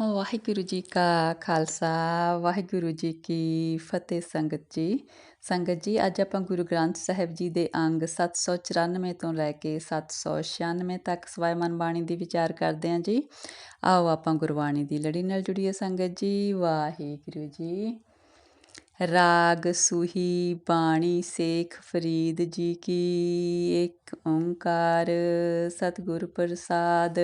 ਵਾਹਿਗੁਰੂ ਜੀ ਕਾ ਖਾਲਸਾ, ਵਾਹਿਗੁਰੂ ਜੀ ਕੀ ਫਤਿਹ ਸੰਗਤ ਜੀ। ਸੰਗਤ ਜੀ, ਅੱਜ ਆਪਾਂ ਗੁਰੂ ਗ੍ਰੰਥ ਸਾਹਿਬ ਜੀ ਦੇ ਅੰਗ 794 ਤੋਂ ਲੈ ਕੇ 796 ਤੱਕ ਸਵਾਇਮਨ ਬਾਣੀ ਦੀ ਵਿਚਾਰ ਕਰਦੇ ਹਾਂ ਜੀ। ਆਓ ਆਪਾਂ ਗੁਰਬਾਣੀ ਦੀ ਲੜੀ ਨਾਲ ਜੁੜੀਏ ਸੰਗਤ ਜੀ, ਵਾਹਿਗੁਰੂ ਜੀ। ਰਾਗ ਸੁਹੀ ਬਾਣੀ ਸੇਖ ਫਰੀਦ ਜੀ ਕੀ ਇੱਕ ਓੰਕਾਰ ਸਤਿਗੁਰ ਪ੍ਰਸਾਦ।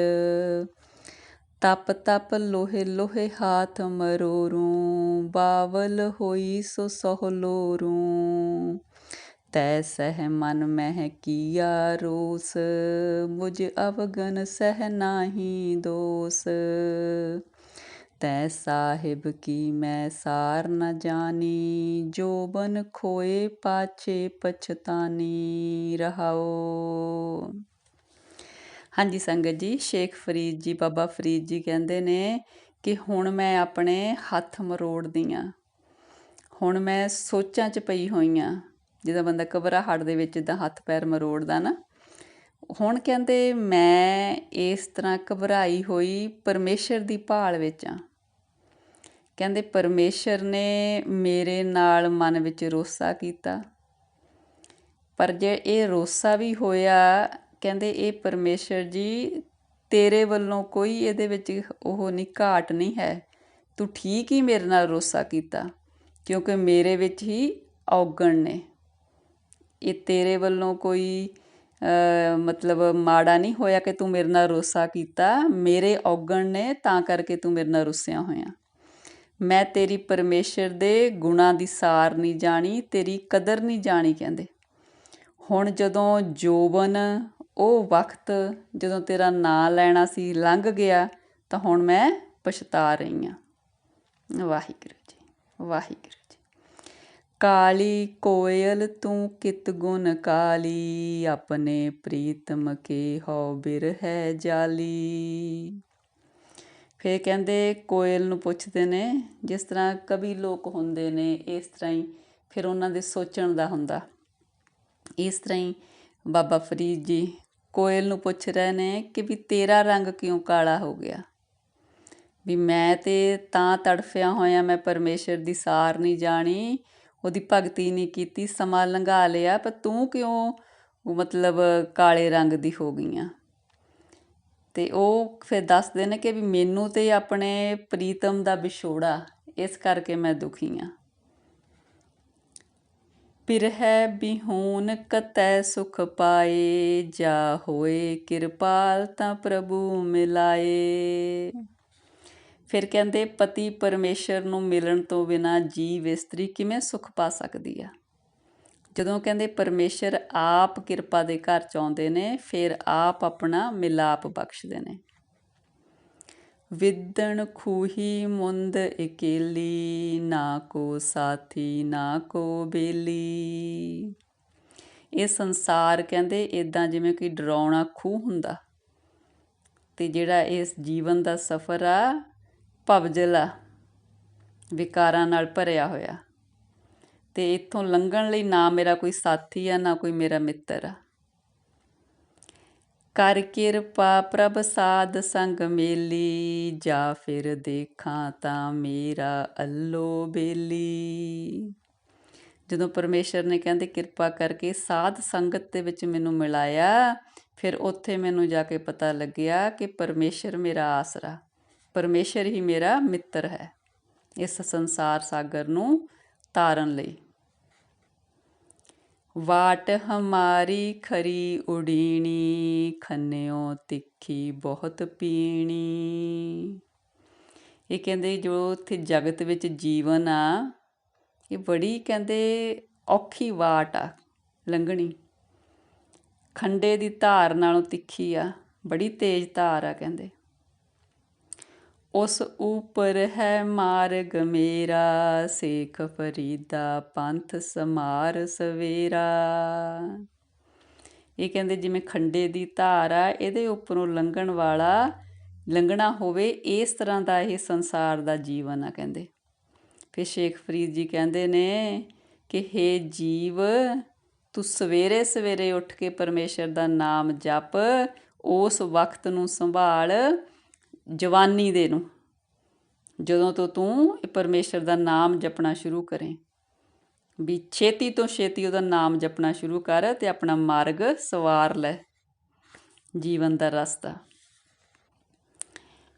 ਤਪ ਤਪ ਲੋਹੇ ਲੋਹੇ ਹਾਥ ਮਰੋਰੂ, ਬਾਵਲ ਹੋਈ ਸੋ ਸਹਲੋਰੂ ਤੈ ਸਹਿ ਮਨ ਮਹਿ ਕੀਆ ਰੋਸ, ਮੁਝ ਅਵਗਨ ਸਹਿ ਨਾਹੀ ਦੋਸ। ਤੈ ਸਾਹਿਬ ਕੀ ਮੈਂ ਸਾਰ ਨ ਜਾਣੀ ਜੋ ਬਨ ਖੋਏ ਪਾਛੇ ਪਛਤਾਨੀ ਰਹਾਓ। ਹਾਂਜੀ ਸੰਗਤ ਜੀ, ਸ਼ੇਖ ਫਰੀਦ ਜੀ, ਬਾਬਾ ਫਰੀਦ ਜੀ ਕਹਿੰਦੇ ਨੇ ਕਿ ਹੁਣ ਮੈਂ ਆਪਣੇ ਹੱਥ ਮਰੋੜਦੀ ਆ ਹੁਣ ਮੈਂ ਸੋਚਾਂ 'ਚ ਪਈ ਹੋਈ ਆ ਜਿਹਦਾ ਬੰਦਾ ਘਬਰਾਹਟ ਦੇ ਵਿੱਚ ਜਿੱਦਾਂ ਹੱਥ ਪੈਰ ਮਰੋੜਦਾ ਨਾ। ਹੁਣ ਕਹਿੰਦੇ ਮੈਂ ਇਸ ਤਰ੍ਹਾਂ ਘਬਰਾਈ ਹੋਈ ਪਰਮੇਸ਼ਰ ਦੀ ਭਾਲ ਵਿੱਚ ਆ। ਕਹਿੰਦੇ ਪਰਮੇਸ਼ਰ ਨੇ ਮੇਰੇ ਨਾਲ ਮਨ ਵਿੱਚ ਰੋਸਾ ਕੀਤਾ। ਪਰ ਜੇ ਇਹ ਰੋਸਾ ਵੀ ਹੋਇਆ ਕਹਿੰਦੇ ਇਹ ਪਰਮੇਸ਼ਰ ਜੀ, ਤੇਰੇ ਵੱਲੋਂ ਕੋਈ ਇਹਦੇ ਵਿੱਚ ਉਹ ਨਹੀਂ, ਘਾਟ ਨਹੀਂ ਹੈ। ਤੂੰ ਠੀਕ ਹੀ ਮੇਰੇ ਨਾਲ ਰੋਸਾ ਕੀਤਾ, ਕਿਉਂਕਿ ਮੇਰੇ ਵਿੱਚ ਹੀ ਔਗਣ ਨੇ। ਇਹ ਤੇਰੇ ਵੱਲੋਂ ਕੋਈ ਮਤਲਬ ਮਾੜਾ ਨਹੀਂ ਹੋਇਆ ਕਿ ਤੂੰ ਮੇਰੇ ਨਾਲ ਰੋਸਾ ਕੀਤਾ। ਮੇਰੇ ਔਗਣ ਨੇ, ਤਾਂ ਕਰਕੇ ਤੂੰ ਮੇਰੇ ਨਾਲ ਰੁੱਸਿਆ ਹੋਇਆ। ਮੈਂ ਤੇਰੀ ਪਰਮੇਸ਼ਰ ਦੇ ਗੁਣਾ ਦੀ ਸਾਰ ਨਹੀਂ ਜਾਣੀ, ਤੇਰੀ ਕਦਰ ਨਹੀਂ ਜਾਣੀ ਕਹਿੰਦੇ। ਹੁਣ ਜਦੋਂ ਜੋਬਨ ਉਹ ਵਕਤ ਜਦੋਂ ਤੇਰਾ ਨਾਂ ਲੈਣਾ ਸੀ ਲੰਘ ਗਿਆ, ਤਾਂ ਹੁਣ ਮੈਂ ਪਛਤਾ ਰਹੀ ਹਾਂ। ਵਾਹਿਗੁਰੂ ਜੀ ਵਾਹਿਗੁਰੂ ਜੀ। ਕਾਲੀ ਕੋਇਲ ਤੂੰ ਕਿਤ ਗੁਣ ਕਾਲੀ, ਆਪਣੇ ਪ੍ਰੀਤਮ ਕੇ ਹੋ ਬਿਰ ਹੈ ਜਾਲੀ। ਫੇ ਕਹਿੰਦੇ ਕੋਇਲ ਨੂੰ ਪੁੱਛਦੇ ਨੇ, ਜਿਸ ਤਰ੍ਹਾਂ ਕਵੀ ਲੋਕ ਹੁੰਦੇ ਨੇ, ਇਸ ਤਰ੍ਹਾਂ ਹੀ ਫਿਰ ਉਹਨਾਂ ਦੇ ਸੋਚਣ ਦਾ ਹੁੰਦਾ। ਇਸ ਤਰ੍ਹਾਂ ਹੀ ਬਾਬਾ ਫਰੀਦ ਜੀ ਕੋਇਲ ਨੂੰ ਪੁੱਛ ਰਹੇ ਨੇ ਕਿ ਵੀ ਤੇਰਾ ਰੰਗ ਕਿਉਂ ਕਾਲਾ ਹੋ ਗਿਆ? ਵੀ ਮੈਂ ਤੇ ਤਾਂ ਤੜਫਿਆ ਹੋਇਆ, ਮੈਂ ਪਰਮੇਸ਼ਰ ਦੀ ਸਾਰ ਨਹੀਂ ਜਾਣੀ, ਉਹਦੀ ਭਗਤੀ ਨਹੀਂ ਕੀਤੀ, ਸਮਾਂ ਲੰਘਾ ਲਿਆ, ਪਰ ਤੂੰ ਕਿਉਂ ਮਤਲਬ ਕਾਲੇ ਰੰਗ ਦੀ ਹੋ ਗਈਆਂ? ਤੇ ਉਹ ਫਿਰ ਦੱਸਦੇ ਨੇ ਕਿ ਵੀ ਮੈਨੂੰ ਤੇ ਆਪਣੇ ਪ੍ਰੀਤਮ ਦਾ ਵਿਛੋੜਾ, ਇਸ ਕਰਕੇ ਮੈਂ ਦੁਖੀ ਆ ਪਿਰਹਿ ਬਿਹੂਨ ਕਤੈ ਸੁਖ ਪਾਏ, ਜਾ ਹੋਏ ਕਿਰਪਾਲ ਤਾਂ ਪ੍ਰਭੂ ਮਿਲਾਏ। ਫਿਰ ਕਹਿੰਦੇ, ਪਤੀ ਪਰਮੇਸ਼ਰ ਨੂੰ ਮਿਲਣ ਤੋਂ ਬਿਨਾ ਜੀਵ ਇਸਤਰੀ ਕਿਵੇਂ ਸੁਖ ਪਾ ਸਕਦੀ ਆ? ਜਦੋਂ ਕਹਿੰਦੇ, ਪਰਮੇਸ਼ਰ ਆਪ ਕਿਰਪਾ ਦੇ ਘਰ ਚ ਆਉਂਦੇ ਨੇ, ਫਿਰ ਆਪ ਆਪਣਾ ਮਿਲਾਪ ਬਖਸ਼ਦੇ ਨੇ। ਵਿੱਦਣ ਖੂਹੀ ਮੁੰਦ ਇਕੇਲੀ, ਨਾ ਕੋ ਸਾਥੀ, ਨਾ ਕੋ ਬੇਲੀ। ਇਹ ਸੰਸਾਰ ਕਹਿੰਦੇ ਇਦਾਂ ਜਿਵੇਂ ਕਿ ਡਰਾਉਣਾ ਖੂਹ ਹੁੰਦਾ ਤੇ ਜਿਹੜਾ ਇਸ ਜੀਵਨ ਦਾ ਸਫ਼ਰ ਆ, ਭਵਜਲਾ ਵਿਕਾਰਾਂ ਨਾਲ ਭਰਿਆ ਹੋਇਆ। ਤੇ ਇੱਥੋਂ ਲੰਘਣ ਲਈ ਨਾ ਮੇਰਾ ਕੋਈ ਸਾਥੀ ਆ, ਨਾ ਕੋਈ ਮੇਰਾ ਮਿੱਤਰ ਆ। ਕਰ ਕਿਰਪਾ ਪ੍ਰਭ ਸਾਧ ਸੰਗ ਮੇਲੀ, ਜਾ ਫਿਰ ਦੇਖਾਂ ਤਾਂ ਮੇਰਾ ਅੱਲੋ ਬੇਲੀ। ਜਦੋਂ ਪਰਮੇਸ਼ਰ ਨੇ ਕਹਿੰਦੇ ਕਿਰਪਾ ਕਰਕੇ ਸਾਧ ਸੰਗਤ ਦੇ ਵਿੱਚ ਮੈਨੂੰ ਮਿਲਾਇਆ, ਫਿਰ ਉੱਥੇ ਮੈਨੂੰ ਜਾ ਕੇ ਪਤਾ ਲੱਗਿਆ ਕਿ ਪਰਮੇਸ਼ਰ ਮੇਰਾ ਆਸਰਾ, ਪਰਮੇਸ਼ਰ ਹੀ ਮੇਰਾ ਮਿੱਤਰ ਹੈ ਇਸ ਸੰਸਾਰ ਸਾਗਰ ਨੂੰ ਤਾਰਨ ਲਈ। ਵਾਟ ਹਮਾਰੀ ਖਰੀ ਉਡੀਣੀ, ਖੰਨਿਓ ਤਿੱਖੀ ਬਹੁਤ ਪੀਣੀ। ਇਹ ਕਹਿੰਦੇ ਜੋ ਉੱਥੇ ਜਗਤ ਵਿੱਚ ਜੀਵਨ ਆ, ਇਹ ਬੜੀ ਕਹਿੰਦੇ ਔਖੀ ਵਾਟ ਆ, ਲੰਘਣੀ। ਖੰਡੇ ਦੀ ਧਾਰ ਨਾਲੋਂ ਤਿੱਖੀ ਆ, ਬੜੀ ਤੇਜ਼ ਧਾਰ ਆ ਕਹਿੰਦੇ। ਉਸ ਉਪਰ ਹੈ ਮਾਰਗ ਮੇਰਾ, ਸੇਖ ਫਰੀਦਾ ਪੰਥ ਸਮਾਰ ਸਵੇਰਾ। ਇਹ ਕਹਿੰਦੇ ਜਿਵੇਂ ਖੰਡੇ ਦੀ ਧਾਰ ਆ, ਇਹਦੇ ਉੱਪਰੋਂ ਲੰਘਣ ਵਾਲਾ, ਲੰਘਣਾ ਹੋਵੇ, ਇਸ ਤਰ੍ਹਾਂ ਦਾ ਇਹ ਸੰਸਾਰ ਦਾ ਜੀਵਨ ਆ ਕਹਿੰਦੇ। ਫਿਰ ਸ਼ੇਖ ਫਰੀਦ ਜੀ ਕਹਿੰਦੇ ਨੇ ਕਿ हे ਜੀਵ, ਤੂੰ ਸਵੇਰੇ ਸਵੇਰੇ ਉੱਠ ਕੇ ਪਰਮੇਸ਼ਰ ਦਾ ਨਾਮ ਜਪ, ਉਸ ਵਕਤ ਨੂੰ ਸੰਭਾਲ ਜਵਾਨੀ ਦੇ ਨੂੰ। ਜਦੋਂ ਤੋਂ ਤੂੰ ਇਹ ਪਰਮੇਸ਼ਰ ਦਾ ਨਾਮ ਜਪਣਾ ਸ਼ੁਰੂ ਕਰੇ। ਵੀ ਛੇਤੀ ਤੋਂ ਛੇਤੀ ਉਹਦਾ ਨਾਮ ਜਪਣਾ ਸ਼ੁਰੂ ਕਰ ਤੇ ਆਪਣਾ ਮਾਰਗ ਸਵਾਰ ਲੈ। ਜੀਵਨ ਦਾ ਰਸਤਾ।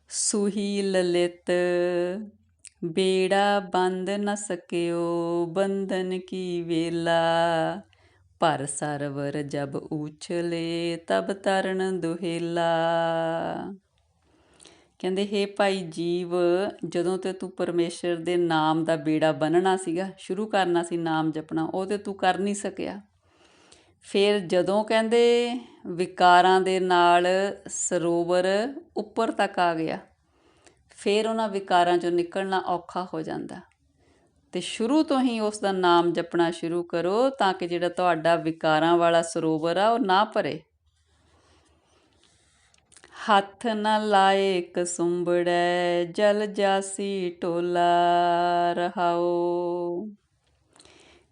ਸੁਹੀ ਲਲਿਤ, ਬੇੜਾ ਬੰਦ ਨ ਸਕਿਓ, ਬੰਧਨ ਕੀ ਵੇਲਾ। ਪਰ ਸਰਵਰ ਜਬ ਉਛਲੇ ਤਬ ਤਰਨ ਦੁਹੇਲਾ। ਕਹਿੰਦੇ, ਹੇ ਭਾਈ ਜੀਵ, ਜਦੋਂ ਤੇ ਤੂੰ ਪਰਮੇਸ਼ਰ ਦੇ ਨਾਮ ਦਾ ਬੇੜਾ ਬੰਨਣਾ ਸੀਗਾ, ਸ਼ੁਰੂ ਕਰਨਾ ਸੀ ਨਾਮ ਜਪਣਾ, ਉਹ ਤੇ ਤੂੰ ਕਰ ਨਹੀਂ ਸਕਿਆ। ਫਿਰ ਜਦੋਂ ਕਹਿੰਦੇ ਵਿਕਾਰਾਂ ਦੇ ਨਾਲ ਸਰੋਵਰ ਉੱਪਰ ਤੱਕ ਆ ਗਿਆ, ਫਿਰ ਉਹਨਾਂ ਵਿਕਾਰਾਂ ਚੋਂ ਨਿਕਲਣਾ ਔਖਾ ਹੋ ਜਾਂਦਾ। ਤੇ ਸ਼ੁਰੂ ਤੋਂ ਹੀ ਉਸ ਦਾ ਨਾਮ ਜਪਣਾ ਸ਼ੁਰੂ ਕਰੋ, ਤਾਂ ਕਿ ਜਿਹੜਾ ਤੁਹਾਡਾ ਵਿਕਾਰਾਂ ਵਾਲਾ ਸਰੋਵਰ ਆ, ਉਹ ਨਾ ਭਰੇ। ਹੱਥ ਨ ਲਾਏ ਕਸੁੰਬੜੈ ਜਲ ਜਾਸੀ ਟੋਲਾ ਰਹਾਓ।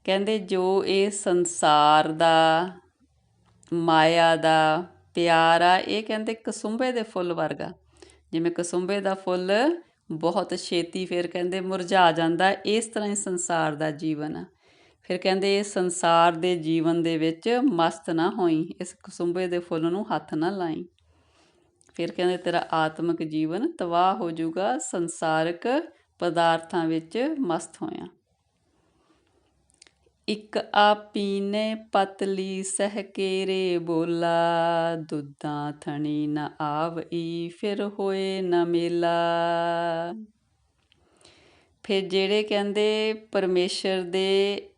ਕਹਿੰਦੇ ਜੋ ਇਹ ਸੰਸਾਰ ਦਾ, ਮਾਇਆ ਦਾ ਪਿਆਰ ਆ, ਇਹ ਕਹਿੰਦੇ ਕਸੁੰਬੇ ਦੇ ਫੁੱਲ ਵਰਗਾ। ਜਿਵੇਂ ਕਸੁੰਬੇ ਦਾ ਫੁੱਲ ਬਹੁਤ ਛੇਤੀ ਫਿਰ ਕਹਿੰਦੇ ਮੁਰਝਾ ਜਾਂਦਾ, ਇਸ ਤਰ੍ਹਾਂ ਹੀ ਸੰਸਾਰ ਦਾ ਜੀਵਨ ਆ। ਫਿਰ ਕਹਿੰਦੇ ਇਹ ਸੰਸਾਰ ਦੇ ਜੀਵਨ ਦੇ ਵਿੱਚ ਮਸਤ ਨਾ ਹੋਈ, ਇਸ ਕਸੁੰਬੇ ਦੇ ਫੁੱਲ ਨੂੰ ਹੱਥ ਨਾ ਲਾਈ। ਫਿਰ ਕਹਿੰਦੇ ਤੇਰਾ ਆਤਮਿਕ ਜੀਵਨ ਤਬਾਹ ਹੋ ਜਾਊਗਾ, ਸੰਸਾਰਿਕ ਪਦਾਰਥਾਂ ਵਿੱਚ ਮਸਤ ਹੋਇਆ। ਇੱਕ ਆਪੀਨੇ ਪਤਲੀ ਸਹਿ ਕੇਰੇ ਬੋਲਾ, ਦੁੱਧਾਂ ਥਣੀ ਨ ਆਵਈ ਫਿਰ ਹੋਏ ਨ ਮੇਲਾ। ਫਿਰ ਜਿਹੜੇ ਕਹਿੰਦੇ ਪਰਮੇਸ਼ਰ ਦੇ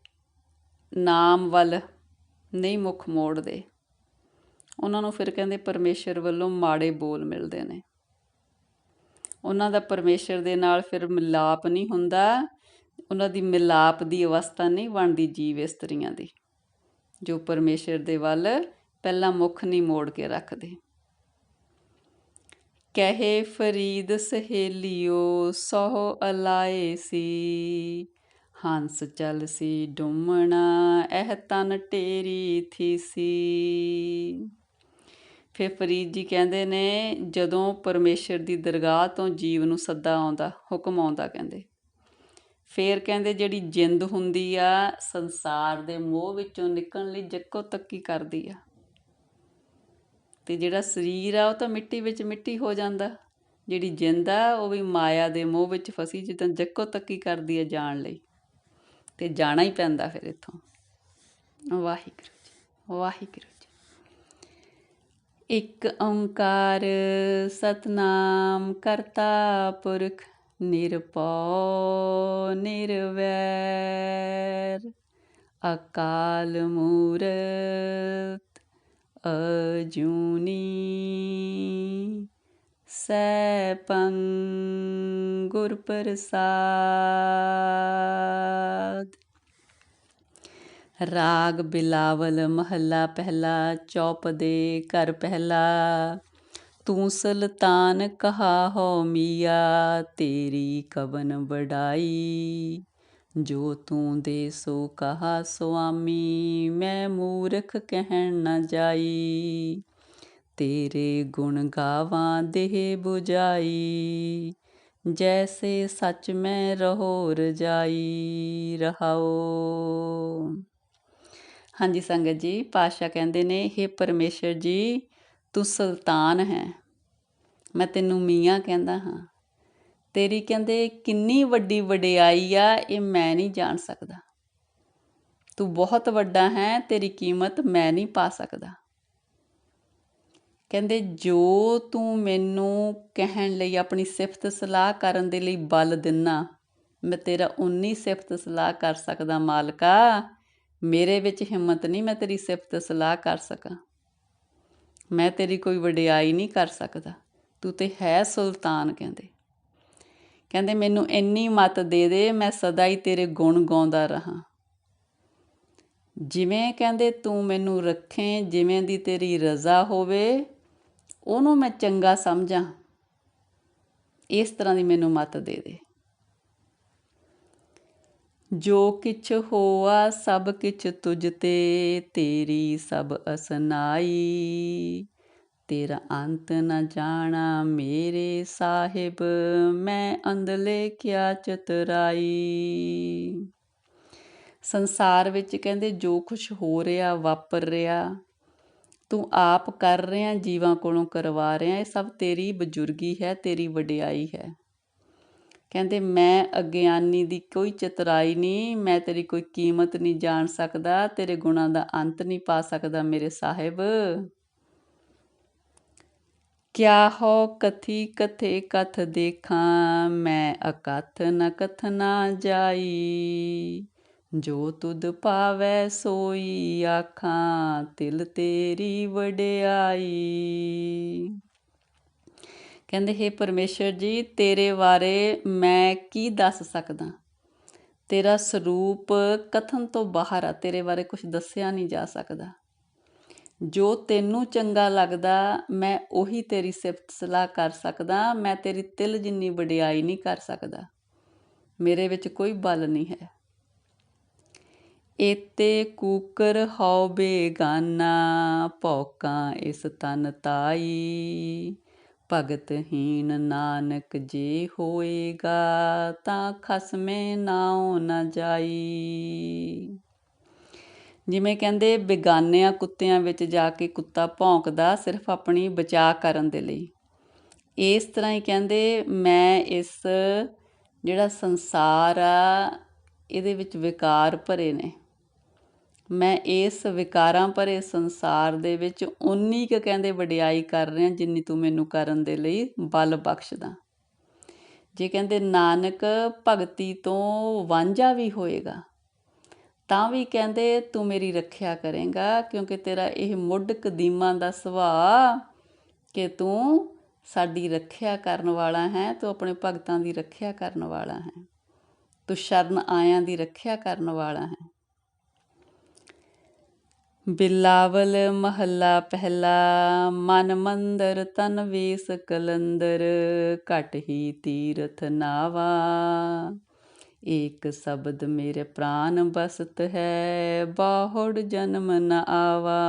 ਨਾਮ ਵੱਲ ਨਹੀਂ ਮੁਖ ਮੋੜਦੇ ਉਹਨਾਂ ਨੂੰ ਫਿਰ ਕਹਿੰਦੇ ਪਰਮੇਸ਼ਰ ਵੱਲੋਂ ਮਾੜੇ ਬੋਲ ਮਿਲਦੇ ਨੇ। ਉਹਨਾਂ ਦਾ ਪਰਮੇਸ਼ਰ ਦੇ ਨਾਲ ਫਿਰ ਮਿਲਾਪ ਨਹੀਂ ਹੁੰਦਾ। ਉਹਨਾਂ ਦੀ ਮਿਲਾਪ ਦੀ ਅਵਸਥਾ ਨਹੀਂ ਬਣਦੀ ਜੀਵ ਇਸਤਰੀਆਂ ਦੀ, ਜੋ ਪਰਮੇਸ਼ਰ ਦੇ ਵੱਲ ਪਹਿਲਾਂ ਮੁਖ ਨਹੀਂ ਮੋੜ ਕੇ ਰੱਖਦੇ। ਕਹੇ ਫਰੀਦ ਸਹੇਲਿਓ ਸੋ ਅਲਾਏ ਸੀ, ਹੰਸ ਚੱਲ ਸੀ ਡੁੰਮਣਾ, ਇਹ ਤਨ ਟੇਰੀ ਥੀ ਸੀ। ਫਿਰ ਫਰੀਦ ਜੀ ਕਹਿੰਦੇ ਨੇ, ਜਦੋਂ ਪਰਮੇਸ਼ਰ ਦੀ ਦਰਗਾਹ ਤੋਂ ਜੀਵ ਨੂੰ ਸੱਦਾ ਆਉਂਦਾ, ਹੁਕਮ ਆਉਂਦਾ ਕਹਿੰਦੇ। ਫੇਰ ਕਹਿੰਦੇ ਜਿਹੜੀ ਜਿੰਦ ਹੁੰਦੀ ਆ, ਸੰਸਾਰ ਦੇ ਮੋਹ ਵਿੱਚੋਂ ਨਿਕਲਣ ਲਈ ਜੱਕੋ ਤੱਕੀ ਕਰਦੀ ਆ। ਤੇ ਜਿਹੜਾ ਸਰੀਰ ਆ, ਉਹ ਤਾਂ ਮਿੱਟੀ ਵਿੱਚ ਮਿੱਟੀ ਹੋ ਜਾਂਦਾ। ਜਿਹੜੀ ਜਿੰਦ ਆ, ਉਹ ਵੀ ਮਾਇਆ ਦੇ ਮੋਹ ਵਿੱਚ ਫਸੀ, ਜਿੱਦਾਂ ਜੱਕੋ ਤੱਕੀ ਕਰਦੀ ਆ ਜਾਣ ਲਈ। ਤੇ ਜਾਣਾ ਹੀ ਪੈਂਦਾ ਫਿਰ ਇੱਥੋਂ। ਵਾਹਿਗੁਰੂ ਜੀ, ਵਾਹਿਗੁਰੂ ਇੱਕ ਓੰਕਾਰ ਸਤਨਾਮ ਕਰਤਾ ਪੁਰਖ ਨਿਰਭਉ ਨਿਰਵੈਰ ਅਕਾਲ ਮੂਰਤ ਅਜੂਨੀ ਸੈਪੰ ਗੁਰ ਪ੍ਰਸਾਦ ਰਾਗ ਬਿਲਾਵਲ ਮਹੱਲਾ ਪਹਿਲਾ, ਚੌਪ ਦੇ ਘਰ ਪਹਿਲਾ। ਤੂੰ ਸੁਲਤਾਨ ਕਹਾ ਹੋ ਮੀਆ, ਤੇਰੀ ਕਵਨ ਵਡਾਈ। ਜੋ ਤੂੰ ਦੇ ਸੋ ਕਹਾ ਸੁਆਮੀ, ਮੈਂ ਮੂਰਖ ਕਹਿਣ ਨਾ ਜਾਈ। ਤੇਰੇ ਗੁਣ ਗਾਵਾਂ ਦੇਹ 부ਜਾਈ ਜੈਸੇ ਸੱਚ ਮੈਂ ਰਹੋ ਰਜਾਈ ਰਹਾਓ। ਹਾਂਜੀ ਸੰਗਤ ਜੀ ਪਾਸ਼ਾ ਕਹਿੰਦੇ ਨੇ ਇਹ ਪਰਮੇਸ਼ਰ ਜੀ, ਤੂੰ ਸੁਲਤਾਨ ਹੈ। ਮੈਂ ਤੈਨੂੰ ਮੀਆਂ ਕਹਿੰਦਾ ਹਾਂ। ਤੇਰੀ ਕਹਿੰਦੇ ਕਿੰਨੀ ਵੱਡੀ ਵਡਿਆਈ ਆ, ਇਹ ਮੈਂ ਨਹੀਂ ਜਾਣ ਸਕਦਾ। ਤੂੰ ਬਹੁਤ ਵੱਡਾ ਹੈ, ਤੇਰੀ ਕੀਮਤ ਮੈਂ ਨਹੀਂ ਪਾ ਸਕਦਾ। ਕਹਿੰਦੇ, ਜੋ ਤੂੰ ਮੈਨੂੰ ਕਹਿਣ ਲਈ ਆਪਣੀ ਸਿਫਤ ਸਲਾਹ ਕਰਨ ਦੇ ਲਈ ਬਲ ਦਿੰਨਾ, ਮੈਂ ਤੇਰਾ ਉਨੀ ਸਿਫਤ ਸਲਾਹ ਕਰ ਸਕਦਾ, ਮਾਲਕਾ। ਮੇਰੇ ਵਿੱਚ ਹਿੰਮਤ ਨਹੀਂ ਮੈਂ ਤੇਰੀ ਸਿਫਤ ਸਲਾਹ ਕਰ ਸਕਾਂ। ਮੈਂ ਤੇਰੀ ਕੋਈ ਵਡਿਆਈ ਨਹੀਂ ਕਰ ਸਕਦਾ। ਤੂੰ ਤੇ ਹੈ ਸੁਲਤਾਨ, ਕਹਿੰਦੇ। ਕਹਿੰਦੇ, ਮੈਨੂੰ ਇੰਨੀ ਮਤ ਦੇ ਦੇ, ਮੈਂ ਸਦਾ ਹੀ ਤੇਰੇ ਗੁਣ ਗਾਉਂਦਾ ਰਹਾ। ਜਿਵੇਂ ਕਹਿੰਦੇ, ਤੂੰ ਮੈਨੂੰ ਰੱਖੇ, ਜਿਵੇਂ ਦੀ ਤੇਰੀ ਰਜ਼ਾ ਹੋਵੇ, ਉਹਨੂੰ ਮੈਂ ਚੰਗਾ ਸਮਝਾਂ। ਇਸ ਤਰ੍ਹਾਂ ਦੀ ਮੈਨੂੰ ਮਤ ਦੇ ਦੇ। ਜੋ ਕਿਛ ਹੋਆ ਸਭ ਕਿਛ ਤੁਝ ਤੇ, ਤੇਰੀ ਸਭ ਅਸਨਾਈ। ਤੇਰਾ ਅੰਤ ਨਾ ਜਾਣਾ ਮੇਰੇ ਸਾਹਿਬ, ਮੈਂ ਅੰਦਲੇ ਕਿਆ ਚਤਰਾਈ। ਸੰਸਾਰ ਵਿੱਚ ਕਹਿੰਦੇ ਜੋ ਕੁਝ ਹੋ ਰਿਹਾ, ਵਾਪਰ ਰਿਹਾ। ਤੂੰ ਆਪ ਕਰ ਰਿਹਾ, ਜੀਵਾਂ ਕੋਲੋਂ ਕਰਵਾ ਰਿਹਾ, ਇਹ ਸਭ ਤੇਰੀ ਬਜ਼ੁਰਗੀ ਹੈ, ਤੇਰੀ ਵਡਿਆਈ ਹੈ। ਕਹਿੰਦੇ, ਮੈਂ ਅਗਿਆਨੀ ਦੀ ਕੋਈ ਚਤਰਾਈ ਨਹੀਂ, ਮੈਂ ਤੇਰੀ ਕੋਈ ਕੀਮਤ ਨਹੀਂ ਜਾਣ ਸਕਦਾ, ਤੇਰੇ ਗੁਣਾਂ ਦਾ ਅੰਤ ਨਹੀਂ ਪਾ ਸਕਦਾ ਮੇਰੇ ਸਾਹਿਬ। ਕਿਆ ਹੋ ਕਥੀ ਕਥੇ ਕਥ ਦੇਖਾਂ, ਮੈਂ ਅਕਥ ਨ ਕਥਨਾ ਜਾਈ। ਜੋ ਤੁਧ ਪਾਵੈ ਸੋਈ, ਆਖਾਂ, ਤਿਲ ਤੇਰੀ ਵਡਿਆਈ। ਕਹਿੰਦੇ हे ਪਰਮੇਸ਼ਰ ਜੀ, ਤੇਰੇ ਬਾਰੇ ਮੈਂ ਕੀ ਦੱਸ ਸਕਦਾ? ਤੇਰਾ ਸਰੂਪ ਕਥਨ ਤੋਂ ਬਾਹਰ ਆ, ਤੇਰੇ ਬਾਰੇ ਕੁਝ ਦੱਸਿਆ ਨਹੀਂ ਜਾ ਸਕਦਾ। ਜੋ ਤੈਨੂੰ ਚੰਗਾ ਲੱਗਦਾ, ਮੈਂ ਉਹੀ ਤੇਰੀ ਸਿਫਤ ਸਲਾਹ ਕਰ ਸਕਦਾ, ਮੈਂ ਤੇਰੀ ਤਿਲ ਜਿੰਨੀ ਵਡਿਆਈ ਨਹੀਂ ਕਰ ਸਕਦਾ। ਮੇਰੇ ਵਿੱਚ ਕੋਈ ਬਲ ਨਹੀਂ ਹੈ। ਏਤੇ ਕੂਕਰ ਹਉ ਬੇਗਾਨਾ, ਭੌਕਾਂ ਇਸ ਤਨ ਤਾਈ। ਭਗਤਹੀਨ ਨਾਨਕ ਜੇ ਹੋਏਗਾ ਤਾਂ ਖਸਮੇ ਨਾਉ ਨਾ ਜਾਈ। ਜਿਵੇਂ ਕਹਿੰਦੇ, ਬੇਗਾਨਿਆਂ ਕੁੱਤਿਆਂ ਵਿੱਚ ਜਾ ਕੇ ਕੁੱਤਾ ਭੌਂਕਦਾ ਸਿਰਫ ਆਪਣੀ ਬਚਾਅ ਕਰਨ ਦੇ ਲਈ। ਇਸ ਤਰ੍ਹਾਂ ਹੀ ਕਹਿੰਦੇ, ਮੈਂ ਇਸ ਜਿਹੜਾ ਸੰਸਾਰ ਆ, ਇਹਦੇ ਵਿੱਚ ਵਿਕਾਰ ਭਰੇ ਨੇ। ਮੈਂ ਇਸ ਵਿਕਾਰਾਂ ਭਰੇ ਸੰਸਾਰ ਦੇ ਵਿੱਚ ਉਨੀ ਕੁ ਕਹਿੰਦੇ ਵਡਿਆਈ ਕਰ ਰਿਹਾ ਜਿੰਨੀ ਤੂੰ ਮੈਨੂੰ ਕਰਨ ਦੇ ਲਈ ਬਲ ਬਖਸ਼ਦਾ। ਜੇ ਕਹਿੰਦੇ ਨਾਨਕ ਭਗਤੀ ਤੋਂ ਵਾਂਝਾ ਵੀ ਹੋਏਗਾ, ਤਾਂ ਵੀ ਕਹਿੰਦੇ ਤੂੰ ਮੇਰੀ ਰੱਖਿਆ ਕਰੇਗਾ, ਕਿਉਂਕਿ ਤੇਰਾ ਇਹ ਮੁੱਢ ਕਦੀਮਾਂ ਦਾ ਸੁਭਾਅ ਕਿ ਤੂੰ ਸਾਡੀ ਰੱਖਿਆ ਕਰਨ ਵਾਲਾ ਹੈ, ਤੂੰ ਆਪਣੇ ਭਗਤਾਂ ਦੀ ਰੱਖਿਆ ਕਰਨ ਵਾਲਾ ਹੈ, ਤੂੰ ਸ਼ਰਨ ਆਇਆਂ ਦੀ ਰੱਖਿਆ ਕਰਨ ਵਾਲਾ ਹੈ। ਬਿਲਾਵਲ ਮਹੱਲਾ ਪਹਿਲਾ, ਮਨ ਮੰਦਰ ਤਨ ਵੇਸ ਕਲੰਦਰ, ਘਟ ਹੀ ਤੀਰਥ ਨਾਵਾ। ਏਕ ਸ਼ਬਦ ਮੇਰੇ ਪ੍ਰਾਨ ਬਸਤ ਹੈ, ਬਾਹੜ ਜਨਮ ਨ ਆਵਾ।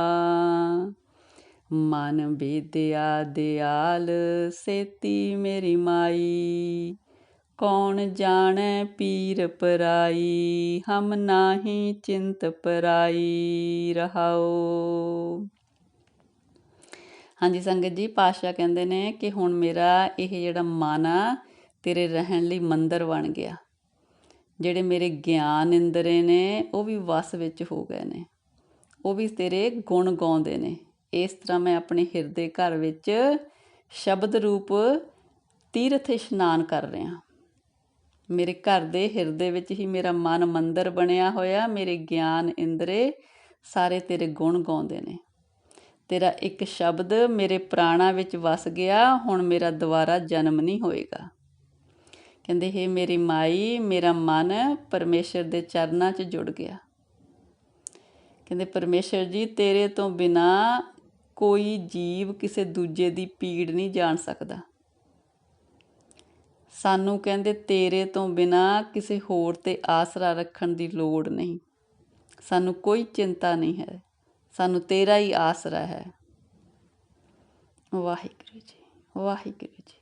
ਮਨ ਬੇਦਿਆ ਦਿਆਲ, ਸੇਤੀ ਮੇਰੀ ਮਾਈ। ਕੌਣ ਜਾਣੈ ਪੀਰ ਪਰਾਈ? ਹਮ ਨਾਹੀ ਚਿੰਤ ਪਰਾਈ ਰਹਾਓ ਹਾਂਜੀ, ਸੰਗਤ ਜੀ ਪਾਸ਼ਾ ਕਹਿੰਦੇ ਨੇ ਕਿ ਹੁਣ ਮੇਰਾ ਇਹ ਜਿਹੜਾ ਮਨ ਆ ਤੇਰੇ ਰਹਿਣ ਲਈ ਮੰਦਰ ਬਣ ਗਿਆ। ਜਿਹੜੇ ਮੇਰੇ ਗਿਆਨ ਇੰਦਰੇ ਨੇ, ਉਹ ਵੀ ਵਸ ਵਿੱਚ ਹੋ ਗਏ ਨੇ। ਉਹ ਵੀ ਤੇਰੇ ਗੁਣ ਗਾਉਂਦੇ ਨੇ। ਇਸ ਤਰ੍ਹਾਂ ਮੈਂ ਆਪਣੇ ਹਿਰਦੇ ਘਰ ਵਿੱਚ ਸ਼ਬਦ ਰੂਪ ਤੀਰਥ ਇਸ਼ਨਾਨ ਕਰ ਰਿਹਾ। ਮੇਰੇ ਘਰ ਦੇ ਹਿਰਦੇ ਵਿੱਚ ਹੀ ਮੇਰਾ ਮਨ ਮੰਦਰ ਬਣਿਆ ਹੋਇਆ, ਮੇਰੇ ਗਿਆਨ ਇੰਦਰੇ, ਸਾਰੇ ਤੇਰੇ ਗੁਣ ਗਾਉਂਦੇ ਨੇ। ਤੇਰਾ ਇੱਕ ਸ਼ਬਦ ਮੇਰੇ ਪ੍ਰਾਣਾ ਵਿੱਚ ਵਸ ਗਿਆ, ਹੁਣ ਮੇਰਾ ਦੁਬਾਰਾ ਜਨਮ ਨਹੀਂ ਹੋਏਗਾ। ਕਹਿੰਦੇ, ਹੈ ਮੇਰੀ ਮਾਈ, ਮੇਰਾ ਮਨ ਪਰਮੇਸ਼ਰ ਦੇ ਚਰਨਾਂ 'ਚ ਜੁੜ ਗਿਆ। ਕਹਿੰਦੇ, ਪਰਮੇਸ਼ਰ ਜੀ, ਤੇਰੇ ਤੋਂ ਬਿਨਾ ਕੋਈ ਜੀਵ ਕਿਸੇ ਦੂਜੇ ਦੀ ਪੀੜ ਨਹੀਂ ਜਾਣ ਸਕਦਾ। ਸਾਨੂੰ ਕਹਿੰਦੇ, ਤੇਰੇ ਤੋਂ ਬਿਨਾ ਕਿਸੇ ਹੋਰ ਤੇ ਆਸਰਾ ਰੱਖਣ ਦੀ ਲੋੜ ਨਹੀਂ। ਸਾਨੂੰ ਕੋਈ ਚਿੰਤਾ ਨਹੀਂ ਹੈ। ਸਾਨੂੰ ਤੇਰਾ ਹੀ ਆਸਰਾ ਹੈ। ਵਾਹਿਗੁਰੂ ਜੀ ਵਾਹਿਗੁਰੂ ਜੀ।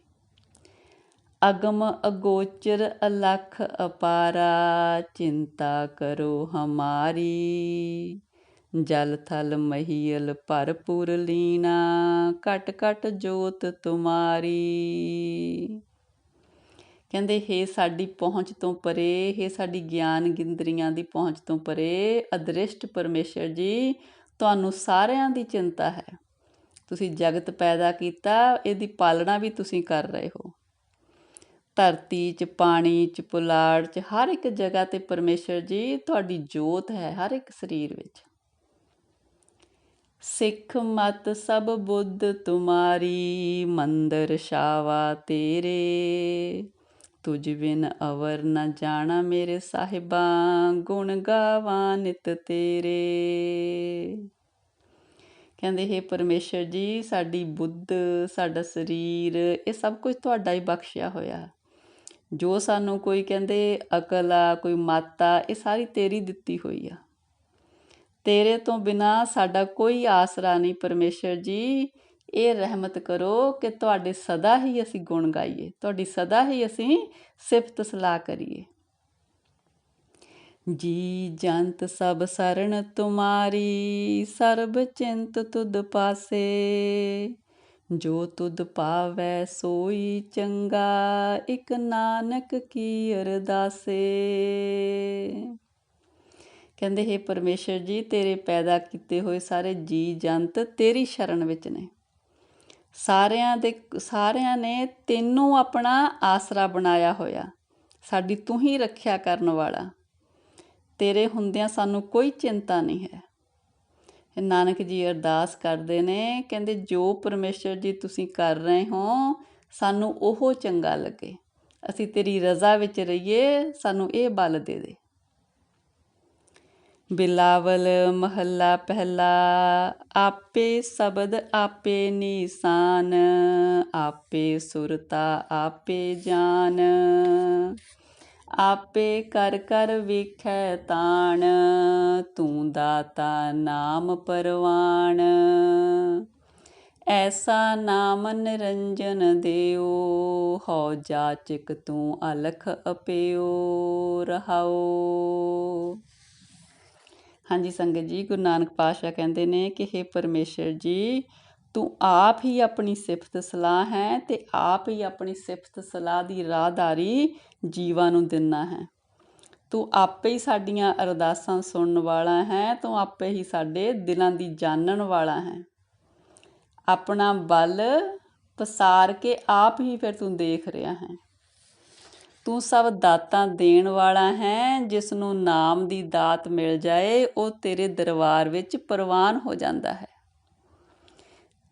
ਅਗਮ ਅਗੋਚਰ ਅਲਖ ਅਪਾਰਾ, ਚਿੰਤਾ ਕਰੋ ਹਮਾਰੀ। ਜਲ ਥਲ ਮਹੀਲ ਭਰਪੂਰ ਲੀਨਾ ਕਟ ਕਟ ਜੋਤ ਤੁਮਾਰੀ। ਕਹਿੰਦੇ, ਹੇ ਸਾਡੀ ਪਹੁੰਚ ਤੋਂ ਪਰੇ, ਹੇ ਸਾਡੀ ਗਿਆਨ ਗਿੰਦਰੀਆਂ ਦੀ ਪਹੁੰਚ ਤੋਂ ਪਰੇ, ਅਦ੍ਰਿਸ਼ਟ ਪਰਮੇਸ਼ਰ ਜੀ, ਤੁਹਾਨੂੰ ਸਾਰਿਆਂ ਦੀ ਚਿੰਤਾ ਹੈ। ਤੁਸੀਂ ਜਗਤ ਪੈਦਾ ਕੀਤਾ, ਇਹਦੀ ਪਾਲਣਾ ਵੀ ਤੁਸੀਂ ਕਰ ਰਹੇ ਹੋ। ਧਰਤੀ 'ਚ, ਪਾਣੀ 'ਚ, ਪੁਲਾੜ 'ਚ, ਹਰ ਇੱਕ ਜਗ੍ਹਾ ਤੇ ਪਰਮੇਸ਼ਰ ਜੀ, ਤੁਹਾਡੀ ਜੋਤ ਹੈ ਹਰ ਇੱਕ ਸਰੀਰ ਵਿੱਚ। ਸਿੱਖ ਮਤ ਸਭ ਬੁੱਧ ਤੁਮਾਰੀ, ਮੰਦਰ ਸ਼ਾਵਾ ਤੇਰੇ। ਤੁਝ ਬਿਨ ਅਵਰ ਨ ਜਾਣਾ ਮੇਰੇ ਸਾਹਿਬਾ, ਗੁਣ ਗਾਵਾਂ ਨਿਤ ਤੇਰੇ। ਕਹਿੰਦੇ, ਹੈ ਪਰਮੇਸ਼ਰ ਜੀ, ਸਾਡੀ ਬੁੱਧ, ਸਾਡਾ ਸਰੀਰ, ਇਹ ਸਭ ਕੁਝ ਤੁਹਾਡਾ ਹੀ ਬਖਸ਼ਿਆ ਹੋਇਆ। ਜੋ ਸਾਨੂੰ ਕੋਈ ਕਹਿੰਦੇ ਅਕਲ ਆ, ਕੋਈ ਮਾਤਾ ਇਹ ਸਾਰੀ ਤੇਰੀ ਦਿੱਤੀ ਹੋਈ ਆ। ਤੇਰੇ ਤੋਂ ਬਿਨਾ ਸਾਡਾ ਕੋਈ ਆਸਰਾ ਨਹੀਂ ਪਰਮੇਸ਼ਰ ਜੀ। ਇਹ ਰਹਿਮਤ ਕਰੋ ਕਿ ਤੁਹਾਡੇ ਸਦਾ ਹੀ ਅਸੀਂ ਗੁਣ ਗਾਈਏ, ਤੁਹਾਡੀ ਸਦਾ ਹੀ ਅਸੀਂ ਸਿਫਤ ਸਲਾਹ ਕਰੀਏ। ਜੀ ਜੰਤ ਸਭ ਸਰਣ ਤੁਮਾਰੀ, ਸਰਬ ਚਿੰਤ ਤੁਧ ਪਾਸੇ। ਜੋ ਤੁਧ ਪਾਵੈ ਸੋਈ ਚੰਗਾ, ਇਕ ਨਾਨਕ ਕੀ ਅਰਦਾਸੇ। ਕਹਿੰਦੇ, ਹੈ ਪਰਮੇਸ਼ਰ ਜੀ, ਤੇਰੇ ਪੈਦਾ ਕੀਤੇ ਹੋਏ ਸਾਰੇ ਜੀ ਜੰਤ ਤੇਰੀ ਸ਼ਰਨ ਵਿੱਚ ਨੇ। ਸਾਰਿਆਂ ਦੇ, ਸਾਰਿਆਂ ਨੇ ਤੈਨੂੰ ਆਪਣਾ ਆਸਰਾ ਬਣਾਇਆ ਹੋਇਆ। ਸਾਡੀ ਤੂੰ ਹੀ ਰੱਖਿਆ ਕਰਨ ਵਾਲਾ। ਤੇਰੇ ਹੁੰਦਿਆਂ ਸਾਨੂੰ ਕੋਈ ਚਿੰਤਾ ਨਹੀਂ ਹੈ। ਨਾਨਕ ਜੀ ਅਰਦਾਸ ਕਰਦੇ ਨੇ, ਕਹਿੰਦੇ, ਜੋ ਪਰਮੇਸ਼ਰ ਜੀ ਤੁਸੀਂ ਕਰ ਰਹੇ ਹੋ, ਸਾਨੂੰ ਉਹ ਚੰਗਾ ਲੱਗੇ। ਅਸੀਂ ਤੇਰੀ ਰਜ਼ਾ ਵਿੱਚ ਰਹੀਏ, ਸਾਨੂੰ ਇਹ ਬਲ ਦੇ ਦੇ। ਬਿਲਾਵਲ ਮਹੱਲਾ ਪਹਿਲਾ, ਆਪੇ ਸ਼ਬਦ ਆਪੇ ਨਿਸ਼ਾਨ, ਆਪੇ ਸੁਰਤਾ ਆਪੇ ਜਾਨ, ਆਪੇ ਕਰ ਕਰ ਵੇਖੈ ਤਾਣ, ਤੂੰ ਦਾਤਾ ਨਾਮ ਪਰਵਾਣ। ਐਸਾ ਨਾਮ ਨਿਰੰਜਨ ਦਿਓ ਹੋ ਜਾਚਿਕ ਤੂੰ ਅਲਖ ਅਪਿਓ ਰਹਾਓ ਹਾਂਜੀ ਸੰਗਤ ਜੀ, ਗੁਰੂ ਨਾਨਕ ਪਾਤਸ਼ਾਹ ਕਹਿੰਦੇ ਨੇ ਕਿ हे ਪਰਮੇਸ਼ਰ ਜੀ, ਤੂੰ ਆਪ ਹੀ ਆਪਣੀ ਸਿਫਤ ਸਲਾਹ ਹੈ ਤੇ ਆਪ ਹੀ ਆਪਣੀ ਸਿਫਤ ਸਲਾਹ ਦੀ ਰਾਹਦਾਰੀ ਜੀਵਾਂ ਨੂੰ ਦਿੰਨਾ ਹੈ। ਤੂੰ ਆਪੇ ਹੀ ਸਾਡੀਆਂ ਅਰਦਾਸਾਂ ਸੁਣਨ ਵਾਲਾ ਹੈ, ਤੂੰ ਆਪੇ ਹੀ ਸਾਡੇ ਦਿਲਾਂ ਦੀ ਜਾਣਨ ਵਾਲਾ ਹੈ। ਆਪਣਾ ਬਲ ਪਸਾਰ ਕੇ ਆਪ ਹੀ ਫਿਰ ਤੂੰ ਦੇਖ ਰਿਹਾ ਹੈ। ਤੂੰ ਸਭ ਦਾਤਾਂ ਦੇਣ ਵਾਲਾ ਹੈ ਜਿਸ ਨੂੰ ਨਾਮ ਦੀ ਦਾਤ ਮਿਲ ਜਾਏ, ਉਹ ਤੇਰੇ ਦਰਬਾਰ ਵਿੱਚ ਪ੍ਰਵਾਨ ਹੋ ਜਾਂਦਾ ਹੈ।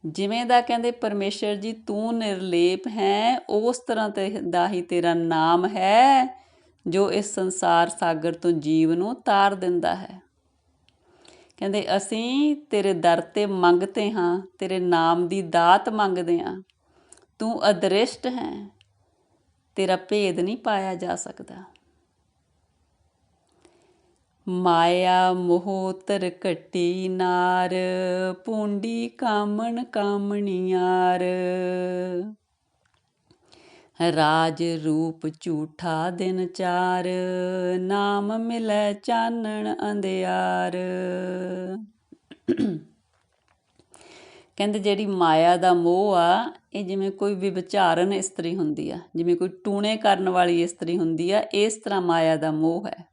ਜਿਵੇਂ ਦਾ ਕਹਿੰਦੇ ਪਰਮੇਸ਼ਰ ਜੀ, ਤੂੰ ਨਿਰਲੇਪ ਹੈ, ਉਸ ਤਰ੍ਹਾਂ ਤੇ ਦਾ ਹੀ ਤੇਰਾ ਨਾਮ ਹੈ, ਜੋ ਇਸ ਸੰਸਾਰ ਸਾਗਰ ਤੋਂ ਜੀਵ ਨੂੰ ਤਾਰ ਦਿੰਦਾ ਹੈ। ਕਹਿੰਦੇ ਅਸੀਂ ਤੇਰੇ ਦਰ ਤੇ ਮੰਗਤੇ ਹਾਂ, ਤੇਰੇ ਨਾਮ ਦੀ ਦਾਤ ਮੰਗਦੇ ਹਾਂ। ਤੂੰ ਅਦ੍ਰਿਸ਼ਟ ਹੈ। ਤੇਰਾ ਭੇਦ ਨਹੀਂ ਪਾਇਆ ਜਾ ਸਕਦਾ। ਮਾਇਆ ਮੋਹ ਤਰ ਘਟੀ ਨਾਰ, ਪੂੰਡੀ ਕਾਮਣ ਕਾਮਣੀਆਰ ਰਾਜ ਰੂਪ ਝੂਠਾ ਦਿਨ ਚਾਰ, ਨਾਮ ਮਿਲੈ ਚਾਨਣ ਅੰਧਿਆਰ। ਕਹਿੰਦੇ ਜਿਹੜੀ ਮਾਇਆ ਦਾ ਮੋਹ ਆ ਇਹ ਜਿਵੇਂ ਕੋਈ ਵਿਵਚਾਰਨ ਇਸਤਰੀ ਹੁੰਦੀ ਆ, ਜਿਵੇਂ ਕੋਈ ਟੂਣੇ ਕਰਨ ਵਾਲੀ ਇਸਤਰੀ ਹੁੰਦੀ ਆ, ਇਸ ਤਰ੍ਹਾਂ ਮਾਇਆ ਦਾ ਮੋਹ ਹੈ।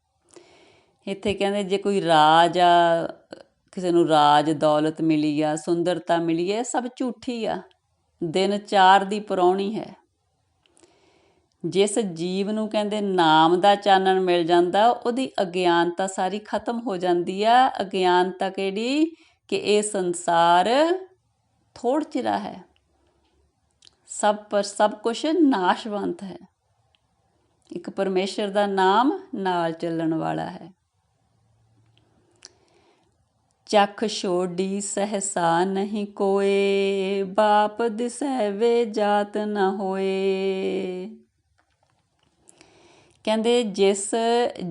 ਇੱਥੇ ਕਹਿੰਦੇ ਜੇ ਕੋਈ ਰਾਜ ਆ, ਕਿਸੇ ਨੂੰ ਰਾਜ, ਦੌਲਤ ਮਿਲੀ ਆ, ਸੁੰਦਰਤਾ ਮਿਲੀ ਹੈ ਸਭ ਝੂਠੀ ਆ, ਦਿਨ ਚਾਰ ਦੀ ਪਰੌਣੀ ਹੈ। ਜਿਸ ਜੀਵ ਨੂੰ ਕਹਿੰਦੇ ਨਾਮ ਦਾ ਚਾਨਣ ਮਿਲ ਜਾਂਦਾ, ਉਹਦੀ ਅਗਿਆਨਤਾ ਸਾਰੀ ਖਤਮ ਹੋ ਜਾਂਦੀ ਆ। ਅਗਿਆਨਤਾ ਕਿਹੜੀ? ਕਿ ਇਹ ਸੰਸਾਰ ਥੋੜ ਚਿਰਾ ਹੈ। ਸਭ ਪਰ ਸਭ ਕੁਝ ਨਾਸ਼ਵੰਤ ਹੈ। ਇੱਕ ਪਰਮੇਸ਼ਰ ਦਾ ਨਾਮ ਨਾਲ ਚੱਲਣ ਵਾਲਾ ਹੈ। ਚੱਖ ਛੋਡੀ ਸਹਸਾ ਨਹੀਂ ਕੋਏ, ਬਾਪ ਦਿਸੈ ਵੇ ਜਾਤ ਨਾ ਹੋਏ। ਕਹਿੰਦੇ ਜਿਸ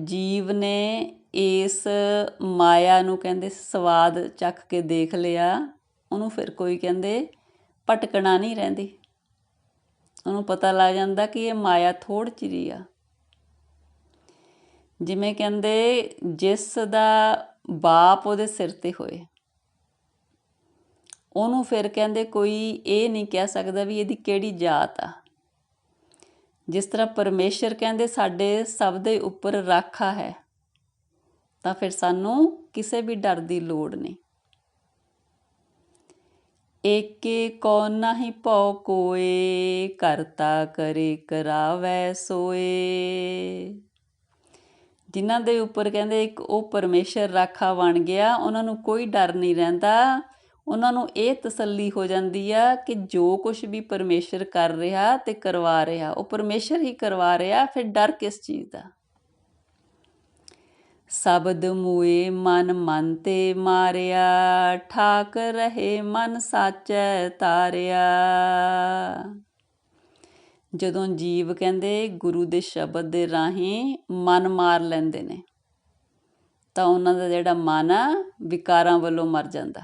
ਜੀਵ ਨੇ ਇਸ ਮਾਇਆ ਨੂੰ ਕਹਿੰਦੇ ਸਵਾਦ ਚੱਖ ਕੇ ਦੇਖ ਲਿਆ, ਉਹਨੂੰ ਫਿਰ ਕੋਈ ਕਹਿੰਦੇ ਭਟਕਣਾ ਨਹੀਂ ਰਹਿੰਦੀ। ਉਹਨੂੰ ਪਤਾ ਲੱਗ ਜਾਂਦਾ ਕਿ ਇਹ ਮਾਇਆ ਥੋੜ ਚਿਰੀ ਆ। ਜਿਵੇਂ ਕਹਿੰਦੇ, ਜਿਸ ਦਾ ਬਾਪ ਉਹਦੇ ਸਿਰ ਤੇ ਹੋਏ। ਉਹਨੂੰ ਫਿਰ ਕਹਿੰਦੇ, ਕੋਈ ਇਹ ਨਹੀਂ ਕਹਿ ਸਕਦਾ ਵੀ ਇਹਦੀ ਕਿਹੜੀ ਜਾਤ ਆ। ਜਿਸ ਤਰ੍ਹਾਂ ਪਰਮੇਸ਼ਰ ਕਹਿੰਦੇ, ਸਾਡੇ ਸਭ ਦੇ ਉੱਪਰ ਰਾਖਾ ਹੈ, ਤਾਂ ਫਿਰ ਸਾਨੂੰ ਕਿਸੇ ਵੀ ਡਰ ਦੀ ਲੋੜ ਨਹੀਂ। ਏਕੇ ਕੋ ਨਹੀਂ ਪਉ ਕੋਏ, ਕਰਤਾ ਕਰੇ ਕਰਾਵੈ ਸੋਏ। ਜਿਨ੍ਹਾਂ ਦੇ ਉੱਪਰ ਕਹਿੰਦੇ ਇੱਕ ਉਹ ਪਰਮੇਸ਼ਰ ਰਾਖਾ ਬਣ ਗਿਆ, ਉਹਨਾਂ ਨੂੰ ਕੋਈ ਡਰ ਨਹੀਂ ਰਹਿੰਦਾ। ਉਹਨਾਂ ਨੂੰ ਇਹ ਤਸੱਲੀ ਹੋ ਜਾਂਦੀ ਆ ਕਿ ਜੋ ਕੁਝ ਵੀ ਪਰਮੇਸ਼ਰ ਕਰ ਰਿਹਾ ਤੇ ਕਰਵਾ ਰਿਹਾ, ਉਹ ਪਰਮੇਸ਼ਰ ਹੀ ਕਰਵਾ ਰਿਹਾ, ਫਿਰ ਡਰ ਕਿਸ ਚੀਜ਼ ਦਾ? ਸ਼ਬਦ ਮੂਏ ਮਨ ਮਨ ਤੇ ਮਾਰਿਆ, ਠਾਕ ਰਹੇ ਮਨ ਸਾਚੈ ਤਾਰਿਆ। ਜਦੋਂ ਜੀਵ ਕਹਿੰਦੇ ਗੁਰੂ ਦੇ ਸ਼ਬਦ ਦੇ ਰਾਹੀਂ ਮਨ ਮਾਰ ਲੈਂਦੇ ਨੇ, ਤਾਂ ਉਹਨਾਂ ਦਾ ਜਿਹੜਾ ਮਨ ਆ, ਵਿਕਾਰਾਂ ਵੱਲੋਂ ਮਰ ਜਾਂਦਾ।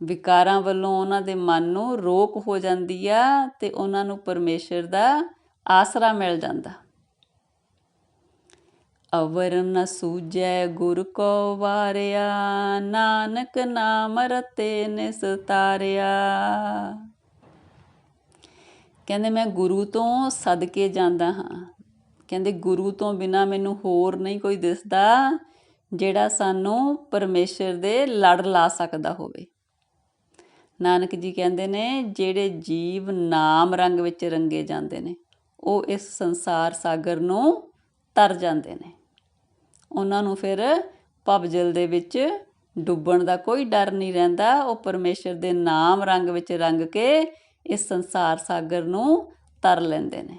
ਵਿਕਾਰਾਂ ਵੱਲੋਂ ਉਹਨਾਂ ਦੇ ਮਨ ਨੂੰ ਰੋਕ ਹੋ ਜਾਂਦੀ ਆ ਤੇ ਉਹਨਾਂ ਨੂੰ ਪਰਮੇਸ਼ਰ ਦਾ ਆਸਰਾ ਮਿਲ ਜਾਂਦਾ। ਅਵਰ ਨ ਸੂਜੈ ਗੁਰ ਕੋ ਵਾਰਿਆ, ਨਾਨਕ ਨਾਮ ਰਤੇ ਨਿਸਤਾਰਿਆ ਕਹਿੰਦੇ ਮੈਂ ਗੁਰੂ ਤੋਂ ਸਦਕੇ ਜਾਂਦਾ ਹਾਂ। ਕਹਿੰਦੇ ਗੁਰੂ ਤੋਂ ਬਿਨਾ ਮੈਨੂੰ ਹੋਰ ਨਹੀਂ ਕੋਈ ਦਿਸਦਾ ਜਿਹੜਾ ਸਾਨੂੰ ਪਰਮੇਸ਼ਰ ਦੇ ਲੜ ਲਾ ਸਕਦਾ ਹੋਵੇ। ਨਾਨਕ ਜੀ ਕਹਿੰਦੇ ਨੇ, ਜਿਹੜੇ ਜੀਵ ਨਾਮ ਰੰਗ ਵਿੱਚ ਰੰਗੇ ਜਾਂਦੇ ਨੇ, ਉਹ ਇਸ ਸੰਸਾਰ ਸਾਗਰ ਨੂੰ ਤਰ ਜਾਂਦੇ ਨੇ। ਉਹਨਾਂ ਨੂੰ ਫਿਰ ਪਵਜਲ ਦੇ ਵਿੱਚ ਡੁੱਬਣ ਦਾ ਕੋਈ ਡਰ ਨਹੀਂ ਰਹਿੰਦਾ। ਉਹ ਪਰਮੇਸ਼ਰ ਦੇ ਨਾਮ ਰੰਗ ਵਿੱਚ ਰੰਗ ਕੇ ਇਸ ਸੰਸਾਰ ਸਾਗਰ ਨੂੰ ਤਰ ਲੈਂਦੇ ਨੇ।